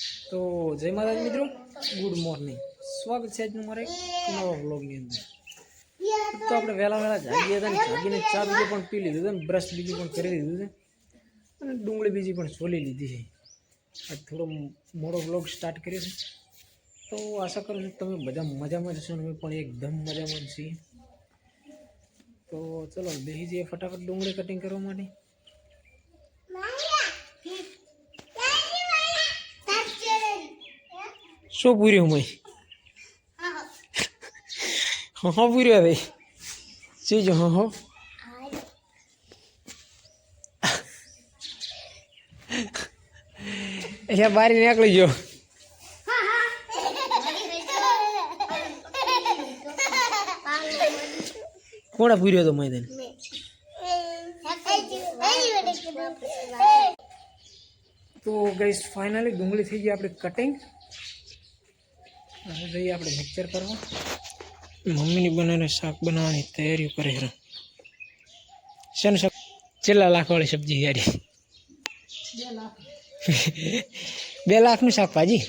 તો જય માતાજી મિત્રો. ગુડ મોર્નિંગ સ્વાગત છે આજનું મારે નવા વ્લોગની અંદર. તો આપણે વહેલા વહેલા જાગીએ હતા ને જાગીને ચા બીજું પણ પી લીધું છે ને બ્રશ બીજું પણ કરી લીધું છે અને ડુંગળી બીજી પણ છોલી લીધી છે. આજ થોડો મોડો વ્લોગ સ્ટાર્ટ કર્યો છે તો આશા કરું છું તમે બધા મજામાં જશો ને અમે પણ એકદમ મજામાં છીએ. તો ચલો બેસી જઈએ ફટાફટ ડુંગળી કટિંગ કરવા માટે. શું પૂર્યું મય હા હા પૂર્યું હવે શું જો હા હા અહીંયા બારી નીકળી ગયો કોણે પૂર્યો તો મેં તને તો ગઈસ ફાઇનલી ડુંગળી થઈ ગઈ આપણે કટિંગ હવે આપણે મિક્સર કરવા. મમ્મીની બનાવીને શાક બનાવવાની તૈયારી કરે છે. શેનું શાક? છેલ્લા લાખવાળી સબ્જી યારી? બે લાખનું શાકભાજી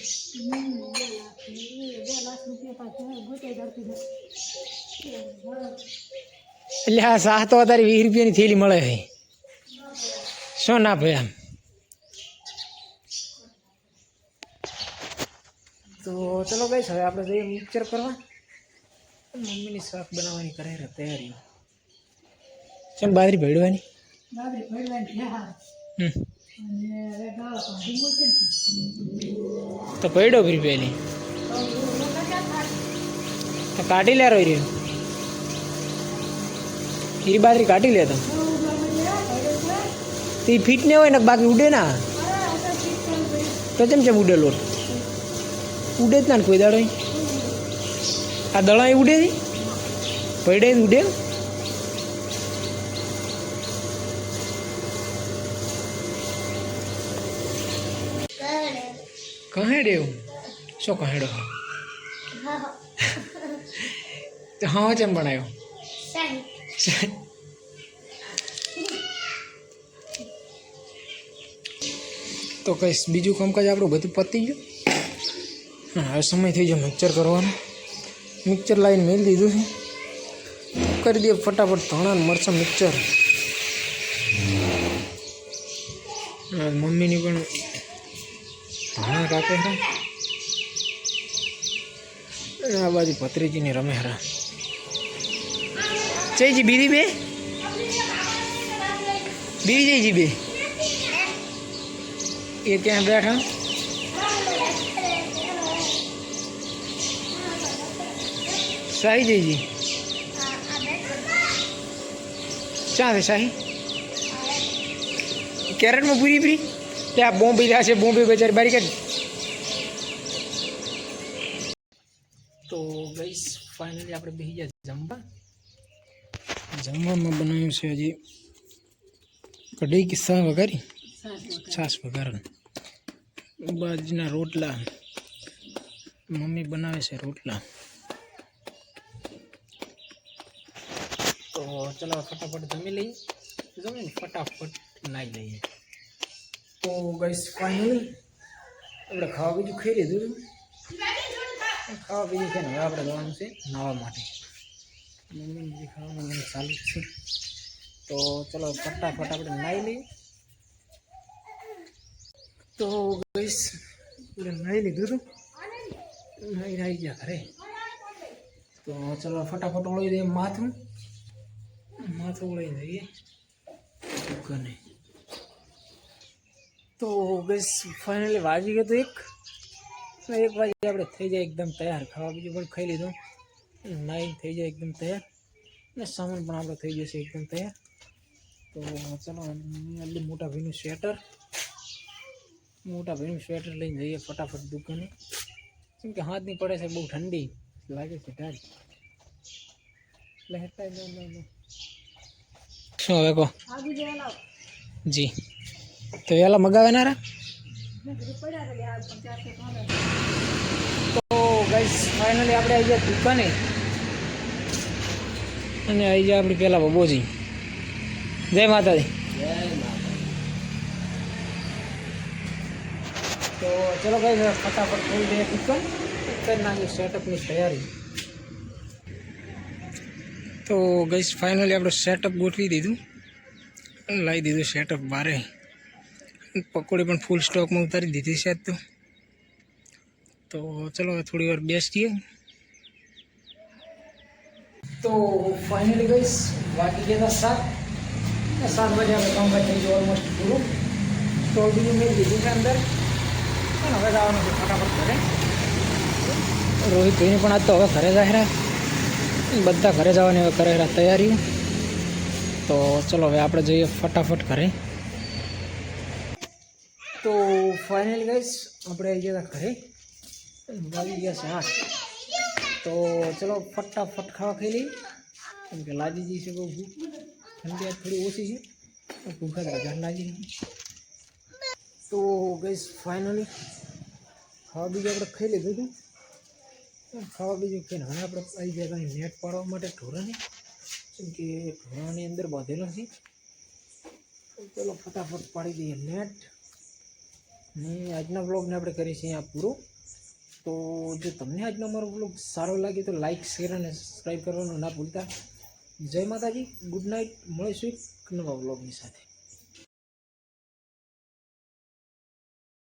એટલે આ શાહ તો અત્યારે વીસ રૂપિયાની થેલી મળે છે. શું ના ભાઈ આમ? તો ચલો ગઈ હવે આપણે જઈએ મિક્સર કરવા. મમ્મીની શાક બનાવવાની કરે છે તૈયારી છે ને બાજરી ભેળવાની હમ. તો પડ્યો ફરી પહેલી તો કાઢી લે રોઈ રહ્યું. હીરી બાજરી કાઢી લે તો. તે ફીટ ને હોય ને બાકી ઉડે ના. તો કેમ કેમ ઉડે લોટ ઉડે જ ના કોઈ દાડો આ દળા ઉડે પડે જ ઉડે. કહેડે એવું શું કહેડો? તો હા ચમ ભણાયો? તો કઈશ બીજું કામકાજ આપણું બધું પતી ગયું? હવે સમય થઈ ગયો મિક્સર કરવાનો મિક્સર લાવીને મેળ દીધું છે કરી દઈએ ફટાફટ ધાણા ને મરચાં મિક્સર હા, મમ્મીની પણ ધાણા કાપે છે અને આ બાજુ ભત્રીજીની રમે હરા જયજી બીજી બે બીજી જયજી બે એ ત્યાં બેઠા શાહી જયજી ક્યાં છે શાહી કેરેટમાં પૂરી પૂરી ત્યાં બોમ્બે રહ્યા છે બોમ્બે બજાર બારી કાઢ તો ગઈસ ફાઇનલી આપણે બેસી ગયા જમવા જમવામાં બનાવ્યું છે હજી કઢી કિસ્સા વઘારી છાશ વઘારણ બાજરીના રોટલા મમ્મી બનાવે છે રોટલા તો ચલો ફટાફટ જમી લઈએ જમીને ફટાફટ નાહી લઈએ તો ગઈસ ફાઇનલી આપણે ખાવા બીજું ખાઈ લીધું છે ખાવા બીજું છે ને હવે આપણે જવાનું છે નાહવા માટે મમ્મી જે ખાવાનું મને ચાલુ જ છે તો ચલો ફટાફટ આપણે નાહી લઈએ તો ગઈસ આપણે નાહી લીધું હતું નાહી નાહી ગયા ઘરે તો ચલો ફટાફટ ઓળી દઈએ માથું માથું ઓળી જઈએ દુકાને. તો બસ ફાઇનલી વાગી ગયો તો એક. એક વાગે આપણે થઈ જાય એકદમ તૈયાર. ખાવા બીજું પણ ખાઈ લીધું. નાઈ થઈ જાય એકદમ તૈયાર. ને સામાન પણ આપણો થઈ જશે એકદમ તૈયાર. તો ચલો એટલે મોટા ભાઈનું સ્વેટર મોટા ભાઈનું સ્વેટર લઈને જઈએ ફટાફટ દુકાને. કેમ કે હાથ નહીં પડે છે બહુ ઠંડી. લાગે છે ઢાળ. એટલે હેઠા શું હવે કહો? જી. તો વહેલા મગાવેનારા? તો ગાઈસ ફાઇનલી આપણે આવી ગયા દુકાને. અને આવી ગયા આપણી પહેલાં બબોજી. જય માતાજી. તો ચલો ભાઈ ફટાફટ ખોલી દઈએ કિચન કરી નાખી સેટઅપની તૈયારી. તો ગઈસ ફાઇનલી આપણે સેટઅપ ગોઠવી દીધું અને લાવી દીધું સેટઅપ બારે પકોડી પણ ફૂલ સ્ટોકમાં ઉતારી દીધી છે આજ તો તો ચલો હવે થોડી વાર બેસીએ તો ફાઇનલી ગઈશ વાગી ગયા હતા સાત ને સાત વાગે આપણે કામકાજ થઈ ગયું ઓલમોસ્ટ પૂરું તો બીજું મેં લીધું છે અંદર અને હવે જવાનું છે ફટાફટ ઘરે રોહિત ભાઈને પણ આજ તો હવે ઘરે જાય બધા ઘરે જવાની હવે કરે તૈયારીઓ તો ચલો હવે આપણે જઈએ ફટાફટ ઘરે તો ફાઇનલી ગઈશ આપણે આવી ગયા હતા ઘરે વાગી ગયા છે આઠ તો ચલો ફટાફટ ખાવા ખાઈ લઈ કેમ કે લાગી જઈ છે બહુ ભૂખ ઠંડી આજ થોડી ઓછી છે તો ભૂખા જ વધારે લાગી રહી તો ગઈશ ફાઇનલી ખાવા બીજું આપણે ખાઈ લીધું હતું ખાવા બીજું કે હવે આપણે આવી ગયા હતા નેટ પાડવા માટે ઢોરાની. કેમ કે ઢોરાની અંદર બાંધેલો તો ચલો ફટાફટ પાડી દઈએ નેટ ને આજના બ્લોગને આપણે કરીએ છીએ અહીંયા પૂરો. તો જો તમને આજનો અમારો બ્લોગ સારો લાગે તો લાઇક શેર અને સબસ્ક્રાઈબ કરવાનું ના ભૂલતા. જય માતાજી ગુડ નાઇટ મળીશું એક નવા બ્લોગની સાથે.